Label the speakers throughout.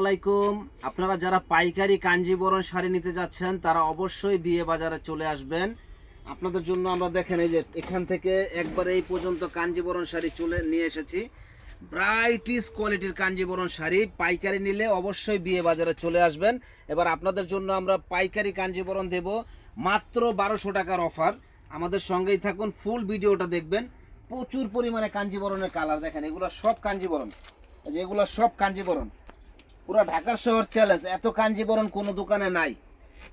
Speaker 1: আলাইকুম। আপনারা যারা পাইকারি কাঞ্জিবরণ শাড়ি নিতে যাচ্ছেন, তারা অবশ্যই বিয়ে বাজারে চলে আসবেন। আপনাদের জন্য আমরা দেখেন এই যে এখান থেকে একবার এই পর্যন্ত কাঞ্জিবরণ শাড়ি চলে নিয়ে এসেছি। ব্রাইটিস কোয়ালিটির কাঞ্জিবরণ শাড়ি, পাইকারি নিলে অবশ্যই বিয়ে বাজারে চলে আসবেন। এবার আপনাদের জন্য আমরা পাইকারি কাঞ্জিবরণ দেব, মাত্র বারোশো টাকার অফার। আমাদের সঙ্গেই থাকুন, ফুল ভিডিওটা দেখবেন। প্রচুর পরিমাণে কাঞ্জিবরণের কালার দেখেন, এগুলো সব কাঞ্জিবরণ। এই যে এগুলো সব কাঞ্জিবরণ। পুরো ঢাকা শহর চ্যালেঞ্জ এত কাঞ্জিবরণ কোনো দোকানে নাই।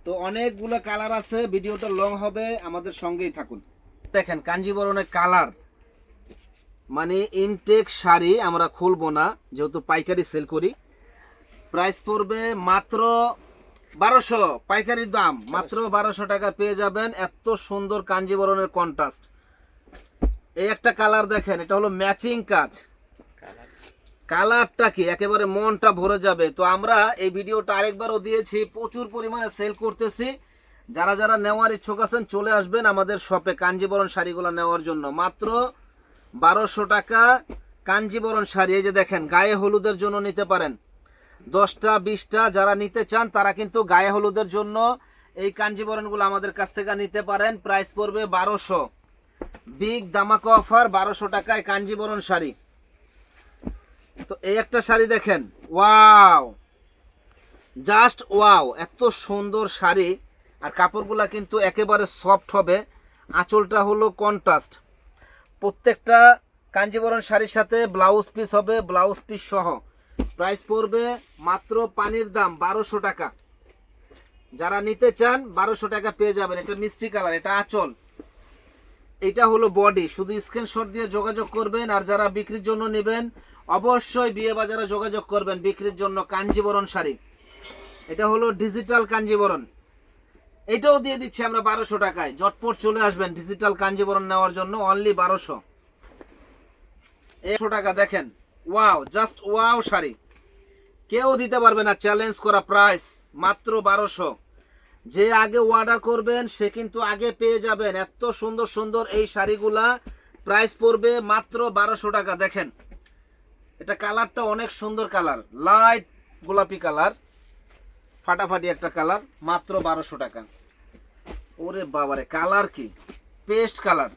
Speaker 1: তো অনেকগুলো কালার আছে, ভিডিওটা লং হবে, আমাদের সঙ্গেই থাকুন। দেখেন কাঞ্জিবরণের কালার মানে ইনটেক শাড়ি আমরা খুলবো না, যেহেতু পাইকারি সেল করি। প্রাইস পড়বে মাত্র বারোশো পাইকারি দাম, মাত্র বারোশো টাকা পেয়ে যাবেন এত সুন্দর কাঞ্জিবরণের কন্ট্রাস্ট এই একটা কালার দেখেন, এটা হলো ম্যাচিং কাজ। কালারটা কি? একেবারে মনটা ভরে যাবে। তো আমরা এই ভিডিওটা আরেকবারও দিয়েছি। প্রচুর পরিমাণে সেল করতেছি। যারা যারা নেওয়ার ইচ্ছুক আছেন, চলে আসবেন আমাদের শপে কাঞ্জিবরণ শাড়িগুলো নেওয়ার জন্য। মাত্র বারোশো টাকা কাঞ্জিবরণ শাড়ি। এই যে দেখেন, গায়ে হলুদের জন্য নিতে পারেন। দশটা, বিশটা যারা নিতে চান, তারা কিন্তু গায়ে হলুদের জন্য এই কাঞ্জিবরণগুলো আমাদের কাছ থেকে নিতে পারেন। প্রাইস পড়বে বারোশো। বিগ দামাকা অফার বারোশো টাকায় কাঞ্জিবরণ শাড়ি। তো এই একটা শাড়ি দেখেন। ওয়াও। Just wow. এত সুন্দর শাড়ি। আর কাপড়গুলা কিন্তু একেবারে সফট হবে। আঁচলটা হলো কন্ট্রাস্ট। প্রত্যেকটা কাঞ্জিবরণ শাড়ির সাথে ব্লাউজ পিস হবে, ব্লাউজ পিস সহ। প্রাইস পড়বে মাত্র পানির দাম বারোশো টাকা। যারা নিতে চান, বারোশো টাকা পেয়ে যাবেন। এটা মিষ্টি কালার, এটা আঁচল। এটা হলো বডি। শুধু স্ক্রিনশট দিয়ে যোগাযোগ করবেন। আর যারা বিক্রির জন্য নেবেন অবশ্যই বিয়ে বাজারে যোগাযোগ করবেন বিক্রির জন্য কাঞ্জিবরণ শাড়ি। এটা হলো ডিজিটাল কাঞ্জিবরণ। এটাও দিয়ে দিচ্ছি আমরা বারোশো টাকায়। জটপট চলে আসবেন ডিজিটাল কাঞ্জিবরণ নেওয়ার জন্য অনলি বারোশো। একশো টাকা, দেখেন। Wow just wow sari. কেউ দিতে পারবে না চ্যালেঞ্জ করা প্রাইস মাত্র বারোশো। যে আগে অর্ডার করবেন, সে কিন্তু আগে পেয়ে যাবেন। এত সুন্দর সুন্দর এই শাড়িগুলা প্রাইস পড়বে মাত্র বারোশো টাকা, দেখেন। এটা কালারটা অনেক সুন্দর কালার, লাইট গোলাপি কালার, ফাটাফাটি একটা কালার, মাত্র বারোশো টাকা। ওরে বাবারে, কালার কি? Paste colour.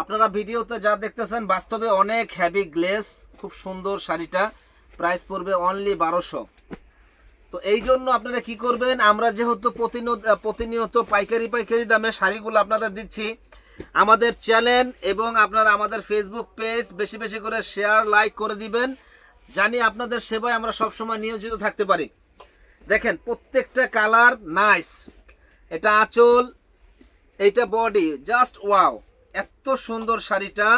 Speaker 1: আপনারা ভিডিওতে যা দেখতেছেন, বাস্তবে অনেক হ্যাভি গ্লেস খুব সুন্দর শাড়িটা প্রাইস পড়বে অনলি বারোশো। তো এই জন্য আপনারা কি করবেন, আমরা যেহেতু প্রতিনিয়ত প্রতিনিয়ত পাইকারি পাইকারি দামে শাড়িগুলো আপনাদের দিচ্ছি আমাদের চ্যানেল এবং আপনারা আমাদের ফেসবুক পেজ বেশি বেশি করে শেয়ার লাইক করে দিবেন। জানি আপনাদের সেবায় আমরা সবসময় নিয়োজিত থাকতে পারি। দেখেন, প্রত্যেকটা কালার নাইস এটা আঁচল, এইটা বডি জাস্ট ওয়াও এত সুন্দর শাড়িটা।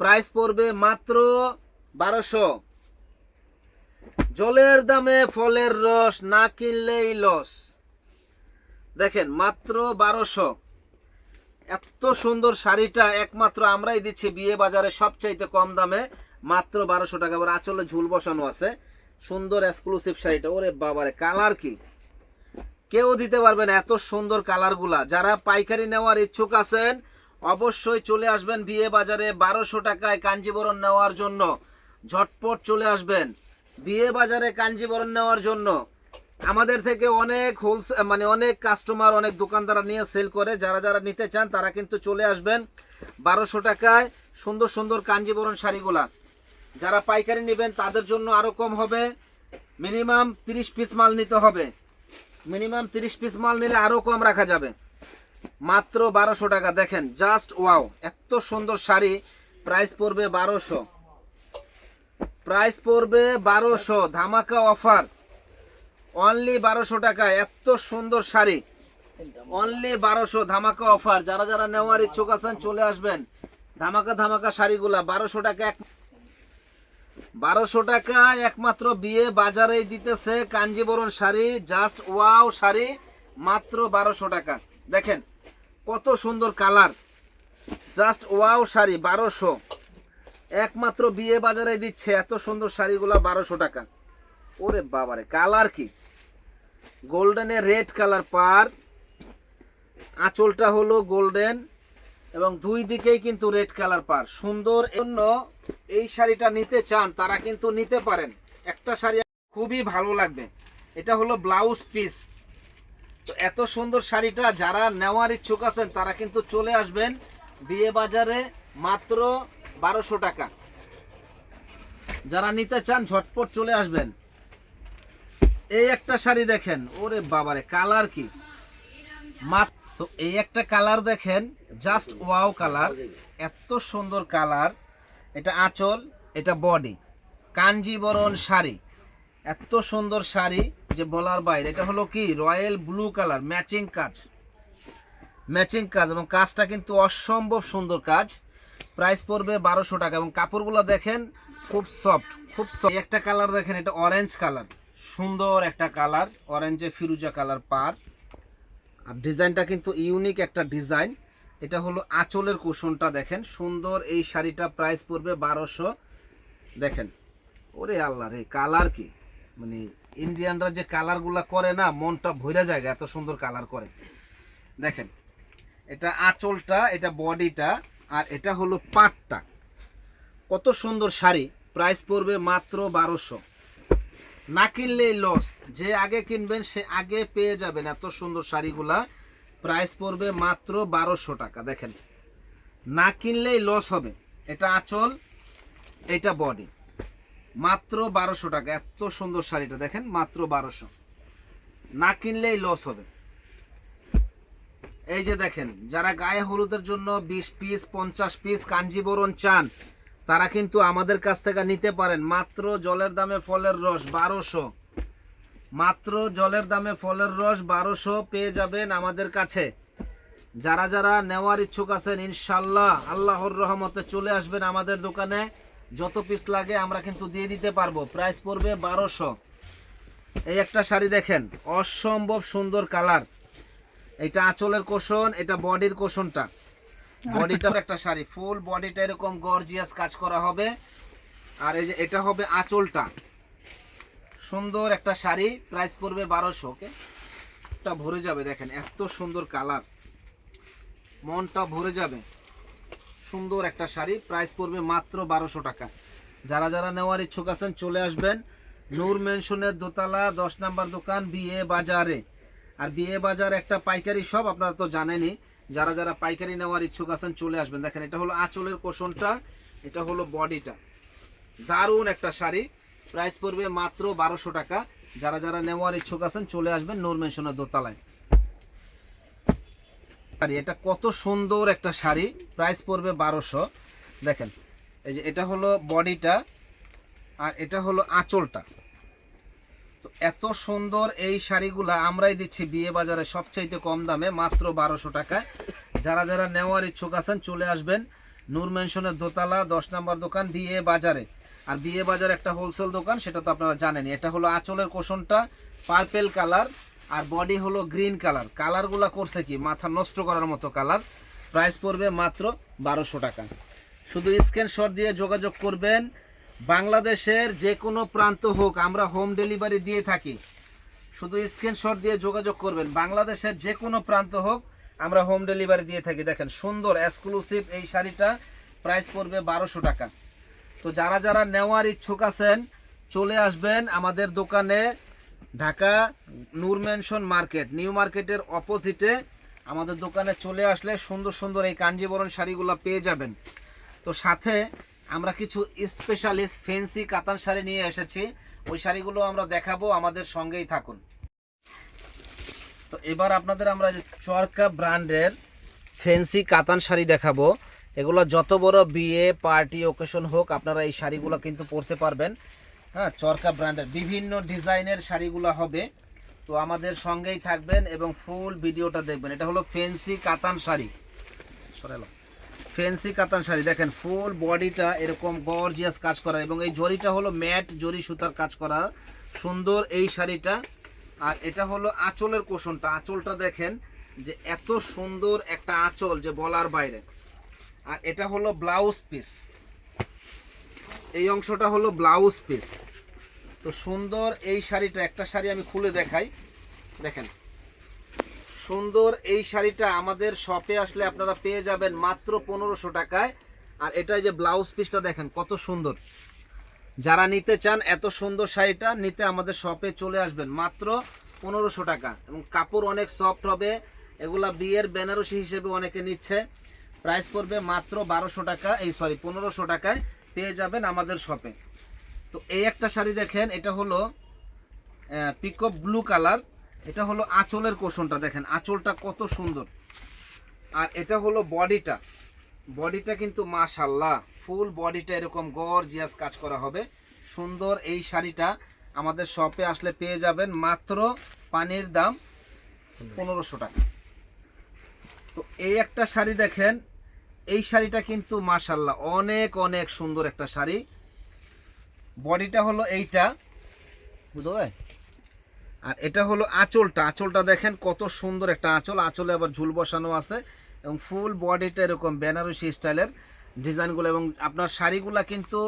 Speaker 1: প্রাইস পড়বে মাত্র বারোশো। জলের দামে ফলের রস, না কিনলেই লস দেখেন, মাত্র বারোশো। এত সুন্দর শাড়িটা একমাত্র আমরাই দিচ্ছি, বিয়ে বাজারে সবচাইতে কম দামে। মাত্র বারোশো টাকা আবার আঁচলে ঝুল বসানো আছে। সুন্দর এক্সক্লুসিভ শাড়িটা। ওরে বাবারে, কালার কি? কেউ দিতে পারবে না এত সুন্দর কালারগুলা। যারা পাইকারি নেওয়ার ইচ্ছুক আছেন, অবশ্যই চলে আসবেন বিয়ে বাজারে বারোশো টাকায় কাঞ্জিবরণ নেওয়ার জন্য। ঝটপট চলে আসবেন। বিয়ে বাজারে কাঞ্জিবরণ নেওয়ার জন্য। আমাদের থেকে অনেক হোলসে মানে অনেক কাস্টমার অনেক দোকানদাররা নিয়ে সেল করে। যারা যারা নিতে চান, তারা কিন্তু চলে আসবেন বারোশো টাকায় সুন্দর সুন্দর কাঞ্জিবরণ শাড়িগুলা। যারা পাইকারি নেবেন, তাদের জন্য আরও কম হবে। মিনিমাম তিরিশ পিস মাল নিতে হবে। মিনিমাম তিরিশ পিস মাল নিলে আরও কম রাখা যাবে। মাত্র বারোশো টাকা। দেখেন জাস্ট ওয়াও এত সুন্দর শাড়ি। প্রাইস পড়বে বারোশো। প্রাইস পড়বে বারোশো। ধামাকা অফার অনলি বারোশো টাকা, এত সুন্দর শাড়ি। অনলি বারোশো ধামাকা অফার যারা যারা নেওয়ার ইচ্ছুক আছেন, চলে আসবেন। ধামাকা ধামাকা শাড়িগুলা, বারোশো টাকা এক বারোশো টাকা একমাত্র বিয়ে বাজারেই দিতেছে কাঞ্জিবরণ শাড়ি জাস্ট ওয়াও শাড়ি, মাত্র বারোশো টাকা। দেখেন, কত সুন্দর কালার। জাস্ট ওয়াও শাড়ি, বারোশো। একমাত্র বিয়ে বাজারে দিচ্ছে, এত সুন্দর শাড়িগুলা বারোশো টাকা। ওরে বাবারে, কালার কি? গোল্ডেনের রেড কালার পার। আঁচলটা হলো গোল্ডেন এবং দুই দিকেই কিন্তু রেড কালার পার। সুন্দর জন্য এই শাড়িটা নিতে চান, তারা কিন্তু নিতে পারেন। একটা শাড়ি খুবই ভালো লাগবে। এটা হলো ব্লাউজ পিস এত সুন্দর শাড়িটা যারা নেওয়ার ইচ্ছুক আছেন, তারা কিন্তু চলে আসবেন বিয়ে বাজারে মাত্র বারোশো টাকা। যারা নিতে চান, ঝটপট চলে আসবেন। এই একটা শাড়ি দেখেন, ওরে বাবারে, কালার কি তো এই একটা কালার দেখেন জাস্ট ওয়াও কালার, এত সুন্দর কালার, এটা আঁচল, এটা বডি কাঞ্জিবরণ শাড়ি, এত সুন্দর শাড়ি, যে বলার বাইরে, এটা হলো কি রয়্যাল ব্লু কালার ম্যাচিং কাজ ম্যাচিং কাজ, এবং কাজটা কিন্তু অসম্ভব সুন্দর কাজ প্রাইস পড়বে বারোশো টাকা, এবং কাপড়গুলো দেখেন, খুব সফট খুব। এই একটা কালার দেখেন, এটা অরেঞ্জ কালার সুন্দর একটা কালার অরেঞ্জে ফিরুজা কালার পার। আর ডিজাইনটা কিন্তু ইউনিক একটা ডিজাইন। এটা হলো আঁচলের কুশনটা দেখেন। সুন্দর এই শাড়িটা প্রাইস পড়বে বারোশো। দেখেন, ওরে আল্লাহ রে, কালার কি? মানে ইন্ডিয়ানরা যে কালারগুলা করে না, মনটা ভৈরা জায়গা, এত সুন্দর কালার করে। দেখেন, এটা আঁচলটা, এটা বডিটা, আর এটা হলো পাটটা। কত সুন্দর শাড়ি প্রাইস পড়বে মাত্র বারোশো। না কিনলেই লস যে আগে কিনবেন, সে আগে পেয়ে যাবেন এত সুন্দর শাড়িগুলা। প্রাইস পড়বে মাত্র বারোশো টাকা, দেখেন। না কিনলেই লস হবে। এটা আঁচল, এটা বডি মাত্র বারোশো টাকা, এত সুন্দর শাড়িটা, দেখেন, মাত্র বারোশো। না কিনলেই লস হবে। এই যে দেখেন, যারা গায়ে হলুদের জন্য বিশ পিস পঞ্চাশ পিস কাঞ্জিবরণ চান তারা কিন্তু আমাদের কাছ থেকে নিতে পারেন। মাত্র জলের দামে ফলের রস বারোশো। মাত্র জলের দামে ফলের রস বারোশো পেয়ে যাবেন আমাদের কাছে। যারা যারা নেওয়ার ইচ্ছুক আছেন ইনশাল্লাহ আল্লাহর রহমতে চলে আসবেন আমাদের দোকানে। যত পিস লাগে আমরা কিন্তু দিয়ে দিতে পারব। প্রাইস পড়বে বারোশো। এই একটা শাড়ি দেখেন, অসম্ভব সুন্দর কালার এটা আঁচলের কোষণ, এটা বডির কোষণটা। বডিটার একটা শাড়ি, ফুল বডিটা এরকম গর্জিয়াস কাজ করা হবে। আর এই যে এটা হবে আঁচলটা। সুন্দর একটা শাড়ি প্রাইস পড়বে বারোশো ওকে ভরে যাবে, দেখেন, এত সুন্দর কালার মনটা ভরে যাবে। সুন্দর একটা শাড়ি প্রাইস পড়বে মাত্র বারোশো টাকা। যারা যারা নেওয়ার ইচ্ছুক আছেন, চলে আসবেন। নূর মেনশনের দোতলা, দশ নাম্বার দোকান বিয়ে বাজারে আর বিয়ে বাজার একটা পাইকারি সব আপনারা তো জানেনই। যারা যারা পাইকারি নেওয়ার ইচ্ছুক আছেন, চলে আসবেন। দেখেন, এটা হলো আঁচলের কোষণটা, এটা হলো বডিটা। দারুণ একটা শাড়ি। প্রাইস পড়বে মাত্র বারোশো টাকা। যারা যারা নেওয়ার ইচ্ছুক আছেন, চলে আসবেন নূর মেনশনের দোতলায়। এটা কত সুন্দর একটা শাড়ি। প্রাইস পড়বে বারোশো। দেখেন, এই যে এটা হলো বডিটা আর এটা হলো আঁচলটা। তো এত সুন্দর এই শাড়িগুলা আমরাই দিচ্ছি বিয়ে বাজারে সবচাইতে কম দামে, মাত্র বারোশো টাকায়। যারা যারা নেওয়ার ইচ্ছুক আছেন, চলে আসবেন নূর মেনশনের দোতলা, দশ নম্বর দোকান, বিয়ে বাজারে। আর বিয়ে বাজার একটা হোলসেল দোকান, সেটা তো আপনারা জানেন এটা হলো আঁচলের কোষণটা পার্পেল কালার আর বডি হলো গ্রিন কালার কালারগুলা করছে কি? মাথা নষ্ট করার মতো কালার প্রাইস পড়বে মাত্র বারোশো টাকা। শুধু স্ক্রিনশট দিয়ে যোগাযোগ করবেন। বাংলাদেশের যে কোনো প্রান্ত হোক, আমরা হোম ডেলিভারি দিয়ে থাকি। শুধু স্ক্রিনশট দিয়ে যোগাযোগ করবেন। বাংলাদেশের যে কোনো প্রান্ত হোক, আমরা হোম ডেলিভারি দিয়ে থাকি। দেখেন, সুন্দর এক্সক্লুসিভ এই শাড়িটা প্রাইস পড়বে বারোশো টাকা। তো যারা যারা নেওয়ার ইচ্ছুক আছেন, চলে আসবেন আমাদের দোকানে Dhaka Noor mansion market new মার্কেটের অপোজিটে আমাদের দোকানে চলে আসলে সুন্দর সুন্দর এই কাঞ্জিবরণ শাড়িগুলো পেয়ে যাবেন। তো সাথে আমরা কিছু স্পেশালিস্ট ফেন্সি কাতান শাড়ি নিয়ে এসেছি। ওই শাড়িগুলো আমরা দেখাবো, আমাদের সঙ্গেই থাকুন। তো এবার আপনাদের আমরা চরকা ব্র্যান্ডের ফেন্সি কাতান শাড়ি দেখাবো। এগুলো যত বড় বিয়ে, পার্টি ওকেশন হোক, আপনারা এই শাড়িগুলো কিন্তু পরতে পারবেন। হ্যাঁ চরকা ব্র্যান্ডের বিভিন্ন ডিজাইনের শাড়িগুলো হবে। তো আমাদের সঙ্গেই থাকবেন এবং ফুল ভিডিওটা দেখবেন। এটা হলো ফেন্সি কাতান শাড়ি। সরালাম ফেন্সি কাতান শাড়ি। দেখেন ফুল বডিটা এরকম গর্জিয়াস কাজ করা। এবং এই জরিটা হলো ম্যাট জরি সুতার কাজ করা। সুন্দর এই শাড়িটা। আর এটা হলো আঁচলের কোষণটা। আঁচলটা দেখেন যে এত সুন্দর একটা আঁচল যে বলার বাইরে। আর এটা হলো ব্লাউজ পিস এই অংশটা হলো ব্লাউজ পিস তো সুন্দর এই শাড়িটা। একটা শাড়ি আমি খুলে দেখাই। দেখেন। সুন্দর এই শাড়িটা আমাদের শপে আসলে আপনারা পেয়ে যাবেন মাত্র পনেরোশো টাকায়। আর এটা যে ব্লাউজ পিসটা দেখেন, কত সুন্দর। যারা নিতে চান এত সুন্দর শাড়িটা, নিতে আমাদের শপে চলে আসবেন মাত্র পনেরোশো টাকা। এবং কাপড় অনেক সফট হবে, এগুলা বিয়ের বেনারসি হিসেবে অনেকে নিচ্ছে। প্রাইস পড়বে মাত্র বারোশো টাকা, এই সরি পনেরোশো টাকায় পেয়ে যাবেন আমাদের শপে তো এই একটা শাড়ি দেখেন, এটা হলো পিকপ ব্লু কালার এটা হলো আঁচলের কোষণটা, দেখেন, আঁচলটা কত সুন্দর। আর এটা হলো বডিটা। বডিটা কিন্তু মাশাল্লাহ ফুল বডিটা এরকম গড় গর্জিয়াস কাজ করা হবে। সুন্দর এই শাড়িটা আমাদের শপে আসলে পেয়ে যাবেন মাত্র পানির দাম পনেরোশো টাকা। তো এই একটা শাড়ি দেখেন, এই শাড়িটা কিন্তু মাশাল্লাহ অনেক অনেক সুন্দর একটা শাড়ি। বডিটা হলো এইটা, বুঝতে আর এটা হলো আঁচলটা। আঁচলটা দেখেন কত সুন্দর একটা আঁচল। আঁচলে আবার ঝুল বসানো আছে এবং ফুল বডিটা এরকম বেনারসি স্টাইলের ডিজাইনগুলো এবং আপনার শাড়িগুলো কিন্তু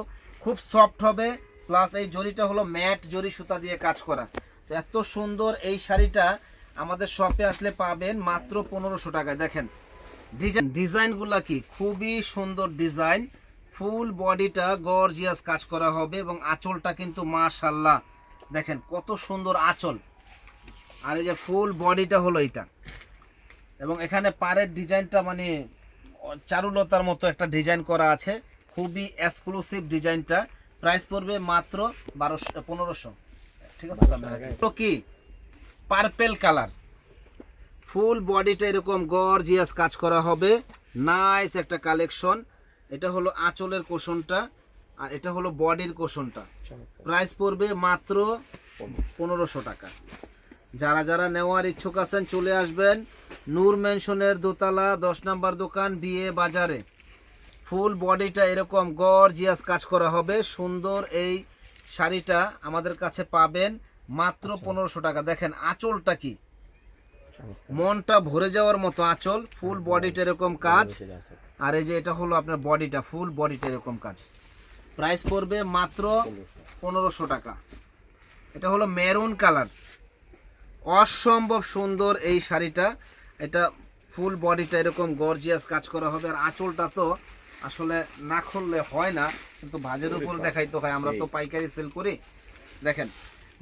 Speaker 1: খুব সফট হবে। প্লাস এই জরিটা হলো ম্যাট জরি সুতা দিয়ে কাজ করা। তো এত সুন্দর এই শাড়িটা আমাদের শপে আসলে পাবেন মাত্র পনেরোশো টাকায়। দেখেন, ডিজাইন, ডিজাইনগুলা কি? খুবই সুন্দর ডিজাইন। ফুল বডিটা গর্জিয়াস কাজ করা হবে এবং আঁচলটা কিন্তু মাশাল্লাহ। দেখেন কত সুন্দর আঁচল। আর এই যে ফুল বডিটা হলো এটা। এবং এখানে পাড়ের ডিজাইনটা মানে চারুলতার মতো একটা ডিজাইন করা আছে। খুবই এক্সক্লুসিভ ডিজাইনটা। প্রাইস পড়বে মাত্র বারোশো পনেরোশো। ঠিক আছে কি? পার্পেল কালার ফুল বডিটা এরকম গর্জিয়াস কাজ করা হবে। নাইস একটা কালেকশন এটা হলো আঁচলের কোষণটা আর এটা হলো বডির কোশনটা প্রাইস পড়বে মাত্র পনেরোশো টাকা। যারা যারা নেওয়ার ইচ্ছুক আছেন চলে আসবেন নূর মেনশনের দোতলা দশ নম্বর দোকান বিয়ে বাজারে। ফুল বডিটা এরকম গর্জিয়াস কাজ করা হবে। সুন্দর এই শাড়িটা আমাদের কাছে পাবেন মাত্র পনেরোশো টাকা। দেখেন আঁচলটা কি? মনটা ভরে যাওয়ার মতো আঁচল। ফুল বডিটা এরকম কাজ। আর এই যে এটা হলো আপনার বডিটা। ফুল বডিটা এরকম কাজ। প্রাইস পড়বে মাত্র পনেরোশো টাকা। এটা হলো মেরুন কালার। অসম্ভব সুন্দর এই শাড়িটা। এটা ফুল বডিটা এরকম গর্জিয়াস কাজ করা হবে। আর আঁচলটা তো আসলে না খুললে হয় না কিন্তু ভাজের উপর দেখাইতে হয়। আমরা তো পাইকারি সেল করি। দেখেন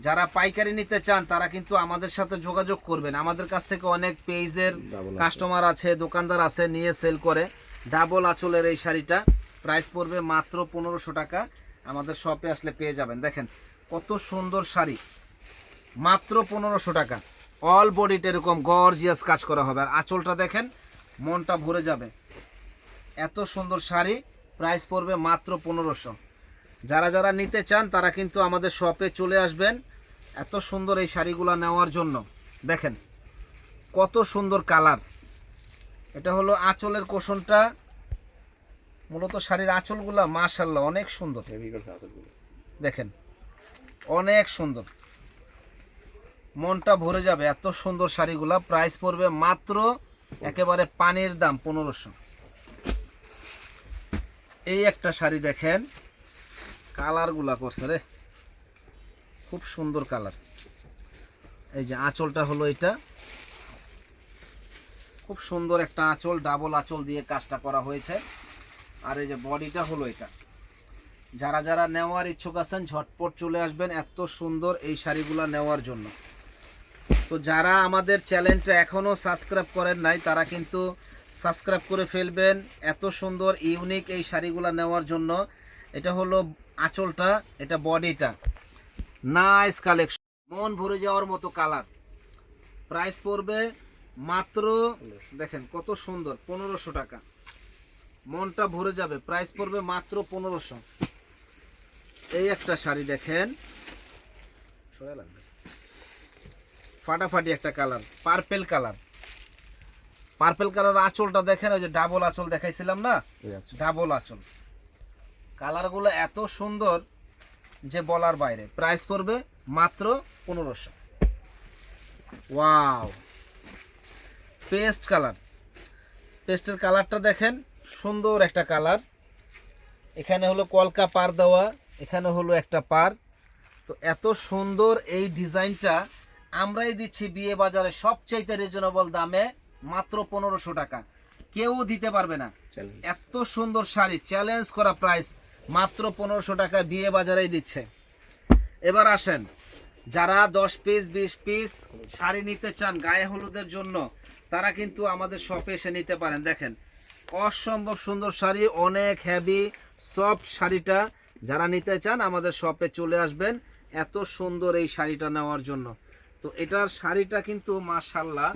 Speaker 1: যারা পাইকারি নিতে চান তারা কিন্তু আমাদের সাথে যোগাযোগ করবেন। আমাদের কাছ থেকে অনেক পেজের কাস্টমার আছে। দোকানদার আছে নিয়ে সেল করে। ডাবল আঁচলের এই শাড়িটা। প্রাইস পড়বে মাত্র পনেরোশো টাকা। আমাদের শপে আসলে পেয়ে যাবেন। দেখেন, কত সুন্দর শাড়ি। মাত্র পনেরোশো টাকা। অল বডিতে এরকম গর্জিয়াস কাজ করা হবে। আর আঁচলটা দেখেন, মনটা ভরে যাবে। এত সুন্দর শাড়ি প্রাইস পড়বে মাত্র পনেরোশো। যারা যারা নিতে চান, তারা কিন্তু আমাদের শপে চলে আসবেন এত সুন্দর এই শাড়িগুলো নেওয়ার জন্য। দেখেন, কত সুন্দর কালার এটা হলো আঁচলের কোষণটা। মূলত শাড়ির আঁচলগুলা মাশাল্লাহ অনেক সুন্দর। দেখেন অনেক সুন্দর। মনটা ভরে যাবে এত সুন্দর শাড়িগুলা প্রাইস পড়বে মাত্র একেবারে পানির দাম পনেরোশো। এই একটা শাড়ি দেখেন কালারগুলা করছে রে। খুব সুন্দর কালার। এই যে আঁচলটা হলো এটা। খুব সুন্দর একটা আঁচল ডাবল আঁচল দিয়ে কাজটা করা হয়েছে। আর এই যে বডিটা হলো এটা। যারা যারা নেওয়ার ইচ্ছুক আছেন, ঝটপট চলে আসবেন এত সুন্দর এই শাড়িগুলা নেওয়ার জন্য। তো যারা আমাদের চ্যানেলটা এখনও সাবস্ক্রাইব করেন নাই, তারা কিন্তু সাবস্ক্রাইব করে ফেলবেন এত সুন্দর, ইউনিক এই শাড়িগুলো নেওয়ার জন্য। এটা হলো আঁচলটা, এটা বডিটা। Nice collection. মন ভরে যাওয়ার মতো কালার। প্রাইস পড়বে মাত্র, দেখেন কত সুন্দর, পনেরোশো টাকা। মনটা ভরে যাবে। প্রাইস পড়বে মাত্র পনেরোশো। এই একটা শাড়ি দেখেন। সোজা লাগবে। ফাটাফাটি একটা colour purple colour. Purple colour আঁচলটা দেখেন ওই যে ডাবল আঁচল দেখাইছিলাম না? ডাবল আঁচল। কালারগুলো এত সুন্দর যে বলার বাইরে। প্রাইস পড়বে মাত্র পনেরোশো। Wow paste colour. পেস্টের কালারটা দেখেন। সুন্দর একটা কালার। এখানে হলো কলকা পার দেওয়া এখানে হলো একটা পার তো এত সুন্দর এই ডিজাইনটা আমরাই দিচ্ছি বিয়ে বাজারে সবচাইতে রিজনেবল দামে মাত্র পনেরোশো টাকা। কেউ দিতে পারবে না। এত সুন্দর শাড়ি চ্যালেঞ্জ করা প্রাইস মাত্র পনেরোশো টাকা বিয়ে বাজারেই দিচ্ছে। এবার আসেন যারা দশ পিস বিশ পিস শাড়ি নিতে চান গায়ে হলুদের জন্য তারা কিন্তু আমাদের শপে এসে নিতে পারেন। দেখেন অসম্ভব সুন্দর শাড়ি অনেক হ্যাভি সফট শাড়িটা। যারা নিতে চান আমাদের শপে চলে আসবেন এত সুন্দর এই শাড়িটা নেওয়ার জন্য। তো এটার শাড়িটা কিন্তু মাশাল্লাহ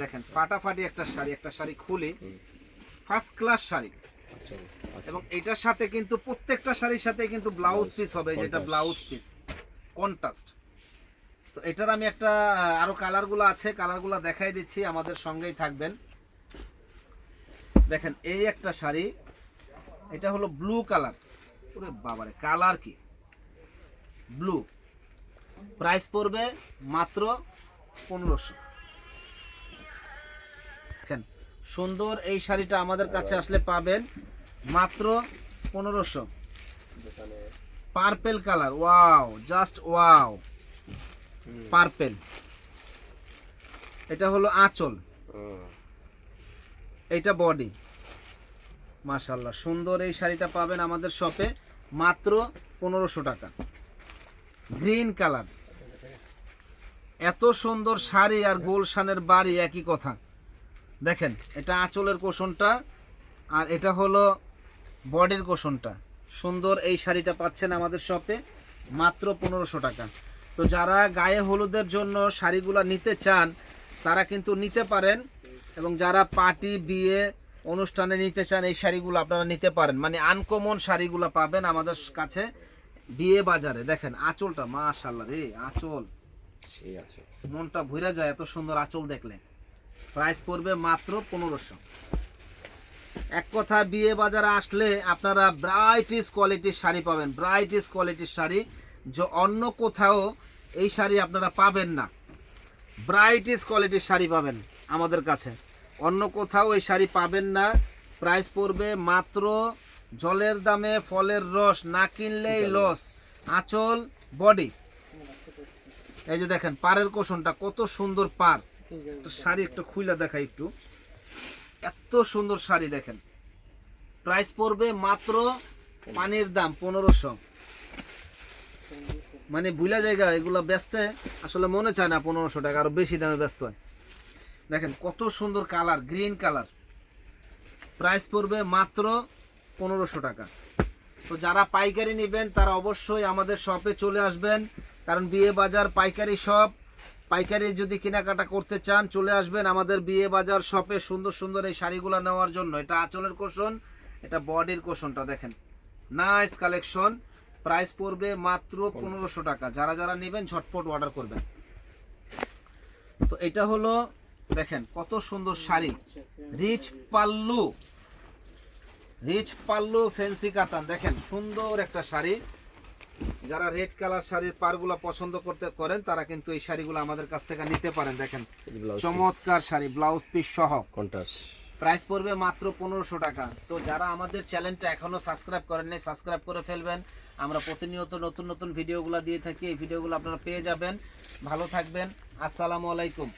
Speaker 1: দেখেন ফাটাফাটি একটা শাড়ি একটা শাড়ি খুলি। First class sari.
Speaker 2: আচ্ছা
Speaker 1: এবং এটার সাথে কিন্তু প্রত্যেকটা শাড়ির সাথে কিন্তু ব্লাউজ পিস হবে যেটা. ব্লাউজ পিস কন্ট্রাস্ট তো এটার আমি একটা আহ, আরও কালারগুলো আছে কালারগুলো দেখাই দিচ্ছি আমাদের সঙ্গেই থাকবেন। দেখেন এই একটা শাড়ি এটা হলো ব্লু কালার ওরে বাবারে কালার কি? ব্লু প্রাইস পড়বে মাত্র পনেরোশো। দেখেন সুন্দর এই শাড়িটা আমাদের কাছে আসলে পাবেন মাত্র পনেরোশো। Purple colour wow just wow purple এটা হলো আঁচল। এটা বডি মাশাল্লাহ সুন্দর এই শাড়িটা পাবেন আমাদের শপে মাত্র পনেরোশো টাকা। গ্রিন কালার এত সুন্দর শাড়ি আর গোলশানের বাড়ি একই কথা। দেখেন, এটা আঁচলের কোষণটা আর এটা হলো বডির কোষণটা। সুন্দর এই শাড়িটা পাচ্ছেন আমাদের শপে মাত্র পনেরোশো টাকা। তো যারা গায়ে হলুদের জন্য শাড়িগুলো নিতে চান, তারা কিন্তু নিতে পারেন এবং যারা পার্টি বিয়ে অনুষ্ঠানে নিতে চান এই শাড়িগুলো আপনারা নিতে পারেন। মানে আনকমন শাড়িগুলো পাবেন আমাদের কাছে বিয়ে বাজারে। দেখেন আঁচলটা মাশাল্লাহ রে আঁচল।
Speaker 2: সেই আছে।
Speaker 1: মনটা ভুইরা যায় এত সুন্দর আঁচল দেখলে। প্রাইস পড়বে মাত্র পনেরোশো। এক কথা বিয়ে বাজারে আসলে আপনারা ব্রাইটিস কোয়ালিটির শাড়ি পাবেন। ব্রাইটিস কোয়ালিটির শাড়ি। যে অন্য কোথাও এই শাড়ি আপনারা পাবেন না। ব্রাইটিস কোয়ালিটির শাড়ি পাবেন আমাদের কাছে। অন্য কোথাও এই শাড়ি পাবেন না। প্রাইস পড়বে মাত্র জলের দামে ফলের রস না কিনলেই লস আঁচল বডি এই যে দেখেন পাড়ের কোষণটা কত সুন্দর পার একটা শাড়ি একটু খুইলা দেখাই একটু। এত সুন্দর শাড়ি দেখেন। প্রাইস পড়বে মাত্র পানির দাম পনেরোশো। মানে ভুলা জায়গা এগুলো বেচতে আসলে মনে চায় না পনেরোশো টাকা আরও বেশি দামে ব্যস্ত হয়। দেখেন কত সুন্দর কালার, গ্রিন কালার। প্রাইস পড়বে মাত্র পনেরোশো টাকা। তো যারা পাইকারি নেবেন, তারা অবশ্যই আমাদের শপে চলে আসবেন। কারণ বিয়ে বাজার পাইকারি শপ। পাইকারি যদি কেনাকাটা করতে চান, চলে আসবেন আমাদের বিয়ে বাজার শপে সুন্দর সুন্দর এই শাড়িগুলো নেওয়ার জন্য। এটা আঁচলের কোষণ, এটা বডির কোষণটা দেখেন। নাইস কালেকশন প্রাইস পড়বে মাত্র পনেরোশো টাকা। যারা যারা নেবেন, ঝটপট অর্ডার করবেন। তো এটা হলো দেখেন কত সুন্দর sari. Rich pallu. Rich pallu fancy কাতান। দেখেন সুন্দর একটা শাড়ি। যারা রেড কালার শাড়ির পারগুলো পছন্দ করতে করেন তারা কিন্তু এই শাড়িগুলো আমাদের কাছ থেকে নিতে পারেন। দেখেন চমৎকার শাড়ি ব্লাউজ পিস সহ।
Speaker 2: কন্ট্রাস্ট
Speaker 1: প্রাইস পড়বে মাত্র পনেরোশো টাকা। তো যারা আমাদের চ্যানেলটা এখনও সাবস্ক্রাইব করেন নাই সাবস্ক্রাইব করে ফেলবেন। আমরা প্রতিনিয়ত নতুন নতুন ভিডিওগুলো দিয়ে থাকি। এই ভিডিওগুলো আপনারা পেয়ে যাবেন। ভালো থাকবেন। আসসালামু আলাইকুম।